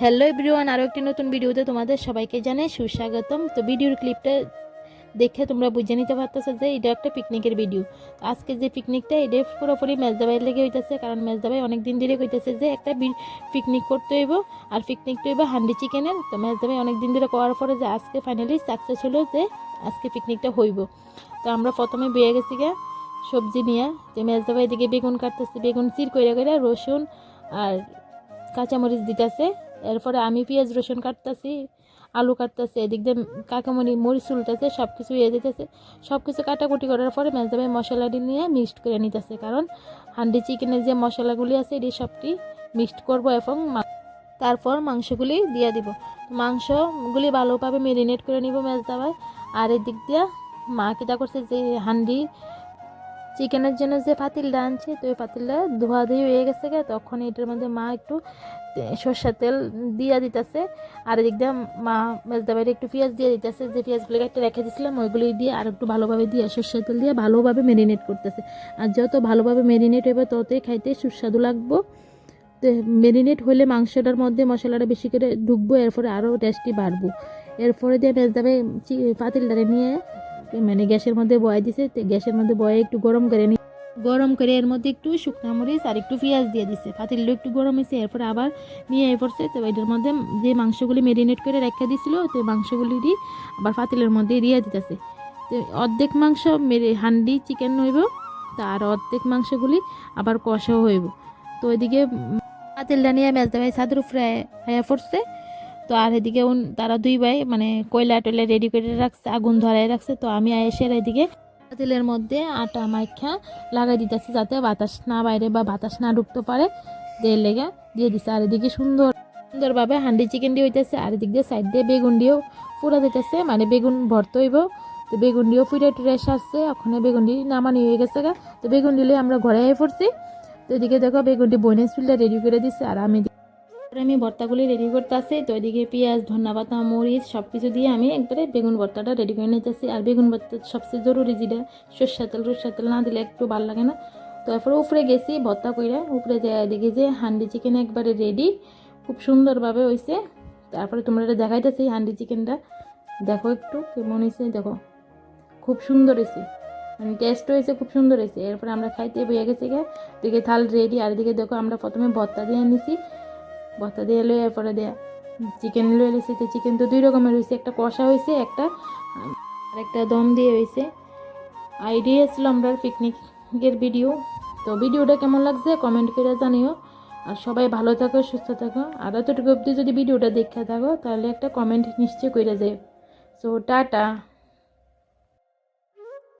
Hello everyone আরও একটি নতুন ভিডিওতে তোমাদের সবাইকে জানাই সুস্বাগতম। তো ভিডিওর ক্লিপটা দেখে তোমরা বুঝে নিতে পারতেছো যে এটা একটা পিকনিকের ভিডিও। তো আজকে যে পিকনিকটা, এটা পুরোপুরি মেজদাবাই লেগে হইতেছে, কারণ মেজদাবাই অনেক দিন ধরে কইতেছে যে একটা পিকনিক করতে হইব, আর পিকনিকটা হইব হান্ডি চিকেনের। তো মেজদাবাই অনেক দিন ধরে করার পরে যে আজকে ফাইনালি সাকসেস হলো যে আজকে পিকনিকটা হইব। তো আমরা প্রথমে বেয়ে গেছি গা সবজি নিয়ে, যে মেজদাবাই এদিকে বেগুন কাটতেছে, বেগুন চির কইরা কইরা রসুন আর কাঁচামরিচ দিতেছে। এরপরে আমি পেঁয়াজ রসুন কাটতেছি, আলু কাটতেছে, এদিক দিয়ে কাকামণি মরিচ চুলতেছে সব কিছু ইয়ে দিতেছে। সব কিছু কাটাকুটি করার পরে মেজদাবাই মশলাটি নিয়ে মিক্সড করে নিতেছে, কারণ হান্ডি চিকেনের যে মশলাগুলি আছে এটি সবটি মিক্সড করব এবং তারপর মাংসগুলি দিয়ে দিব। মাংসগুলি ভালোভাবে মেরিনেট করে নিব মেজদাবাই আর এদিক দিয়ে মা কিটা করছে যে হান্ডি চিকেনের জন্য যে পাতিলটা আনছে, তো ওই পাতিলটা ধোয়া ধুয়ে হয়ে গেছে গে। তখন এটার মধ্যে মা একটু সর্ষের তেল দিয়া দিতেছে। আর এদিক দিয়ে মা মেজদা বাইরে একটু পেঁয়াজ দিয়ে দিতেছে। যে পেঁয়াজগুলো একটা রেখে দিয়েছিলাম ওইগুলি দিয়ে আর একটু ভালোভাবে দিয়ে সর্ষের তেল দিয়ে ভালোভাবে মেরিনেট করতেছে। আর যত ভালোভাবে মেরিনেট হবে ততই খাইতে সুস্বাদু লাগবো। তো মেরিনেট হলে মাংসটার মধ্যে মশলাটা বেশি করে ঢুকবো, এরপরে আরও টেস্টি বাড়বো। এরপরে দিয়ে মেজদাবে পাতিলটারে নিয়ে মানে গ্যাসের মধ্যে বয়ে দিছে গ্যাসের মধ্যে বয়ে একটু গরম করে নি। গরম করে এর মধ্যে একটু শুকনো মরিচ আর একটু পেঁয়াজ দিয়ে দিছে। পাতিলটা একটু গরম হয়েছে এরপর আবার নিয়ে এ পড়ছে। তো এটার মধ্যে যে মাংসগুলি মেরিনেট করে রেখে দিছিল, তো মাংসগুলি আবার পাতিলের মধ্যে দিয়ে দিতেছে। তো অর্ধেক মাংস মেরে হান্ডি চিকেন হইব, তার অর্ধেক মাংসগুলি আবার কষাও হইব। তো ওইদিকে পাতিলটা নিয়ে মেজদা ভাই ছাদের উপরে হয়ে পড়ছে। তো আর এদিকে তারা দুই ভাই মানে কয়লা টয়লা রেডি করে রাখছে, আগুন ধরায় রাখছে। তো আমি এসে এদিকে পাতিলের মধ্যে আটা, মাইখা লাগাই দিতেছি যাতে বাতাস না বাইরে বা বাতাস না ঢুকতে পারে। দিয়ে লেগে দিয়ে দিছে। আর এদিকে সুন্দর, সুন্দরভাবে হান্ডি চিকেন দিয়ে হইতেছে। আর এদিক দিয়ে সাইড দিয়ে বেগুন দিয়েও পুরা দিতেছে। মানে বেগুন ভর্ত হইব। তো বেগুন দিয়েও ফুটে টুরে সারছে। ওখানে বেগুন দিয়ে নামানি হয়ে গেছে গা। তো বেগুন দিলে আমরা ঘরে পড়ছি। তো এদিকে দেখো বেগুনটি বইনের চুলটা রেডি করে দিচ্ছে আর আমি আমি ভর্তাগুলি রেডি করতে আসি। তো এদিকে পেঁয়াজ ধনিয়া পাতা মরিচ সব কিছু দিয়ে আমি একবারে বেগুন ভর্তাটা রেডি করে নিতেছি আর বেগুন ভর্তা সবচেয়ে জরুরি যেটা সর্ষা তেল সর্ষা তেল না দিলে একটু ভালো লাগে না। তো এরপরে উপরে গেছি ভর্তা কইরা। উপরে যে এদিকে যে হান্ডি চিকেন একবারে রেডি খুব সুন্দরভাবে হয়েছে তারপরে তোমরা এটা দেখাইতেছি হান্ডি চিকেনটা। দেখো একটু কেমন হয়েছে দেখো। খুব সুন্দর হয়েছে মানে টেস্ট হয়েছে খুব সুন্দর হয়েছে এরপরে আমরা খাইতে বইয়া গেছি গে দিকে থাল রেডি আর এদিকে দেখো আমরা প্রথমে ভর্তা দিয়ে নিছি। ভর্তা দিয়ে লই এরপরে দেয়া। চিকেন লই এসেছি তো চিকেন তো দুই রকমের হয়েছে একটা কষা হয়েছে একটা, আর একটা দম দিয়ে হয়েছে আইডিয়া ছিল আমরা পিকনিকের ভিডিও তো ভিডিওটা কেমন লাগছে কমেন্ট করে জানিও। আর সবাই ভালো থাকো, সুস্থ থাকো। আর এতটুকু অবধি যদি ভিডিওটা দেখে থাকো, তাহলে একটা কমেন্ট নিশ্চয় করে যায় সো টাটা।